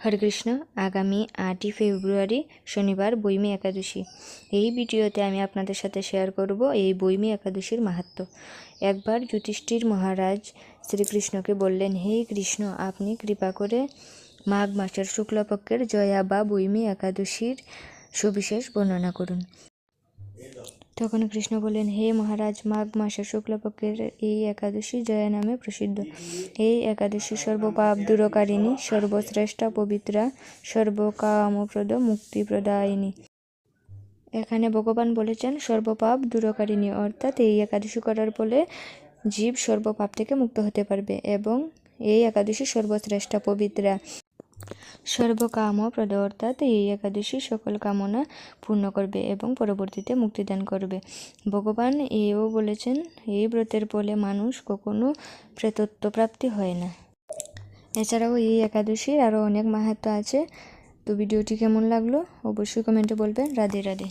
হরে কৃষ্ণ, আগামী আটই ফেব্রুয়ারি শনিবার বইমি একাদশী। এই ভিডিওতে আমি আপনাদের সাথে শেয়ার করব এই বইমি একাদশীর মাহাত্ম। একবার যুধিষ্ঠির মহারাজ শ্রীকৃষ্ণকে বললেন, হে কৃষ্ণ, আপনি কৃপা করে মাঘ মাসের শুক্লপক্ষের জয়া বা বইমি একাদশীর সুবিশেষ বর্ণনা করুন। তখন কৃষ্ণ বললেন, হে মহারাজ, মাঘ মাসের শুক্লপক্ষের এই একাদশী জয়া নামে প্রসিদ্ধ। এই একাদশী সর্বপাপ দূরকারিণী, সর্বশ্রেষ্ঠা পবিত্রা, সর্বকামপ্রদ মুক্তিপ্রদায়িনী। এখানে ভগবান বলেছেন, সর্বপাপ দূরকারিণী, অর্থাৎ এই একাদশী করার ফলে জীব সর্বপাপ থেকে মুক্ত হতে পারবে এবং এই একাদশী সর্বশ্রেষ্ঠা পবিত্রা। সর্বকামপ্রদ অর্থাৎ এই একাদশী সকল কামনা পূর্ণ করবে এবং পরবর্তীতে মুক্তিদান করবে। ভগবান এও বলেছেন, এই ব্রতের ফলে মানুষ কখনো প্রেতত্ব প্রাপ্তি হয় না। এছাড়াও এই একাদশীর আরও অনেক মাহাত্ম আছে। তো ভিডিওটি কেমন লাগল? অবশ্যই কমেন্টে বলবেন। রাধে রাধে।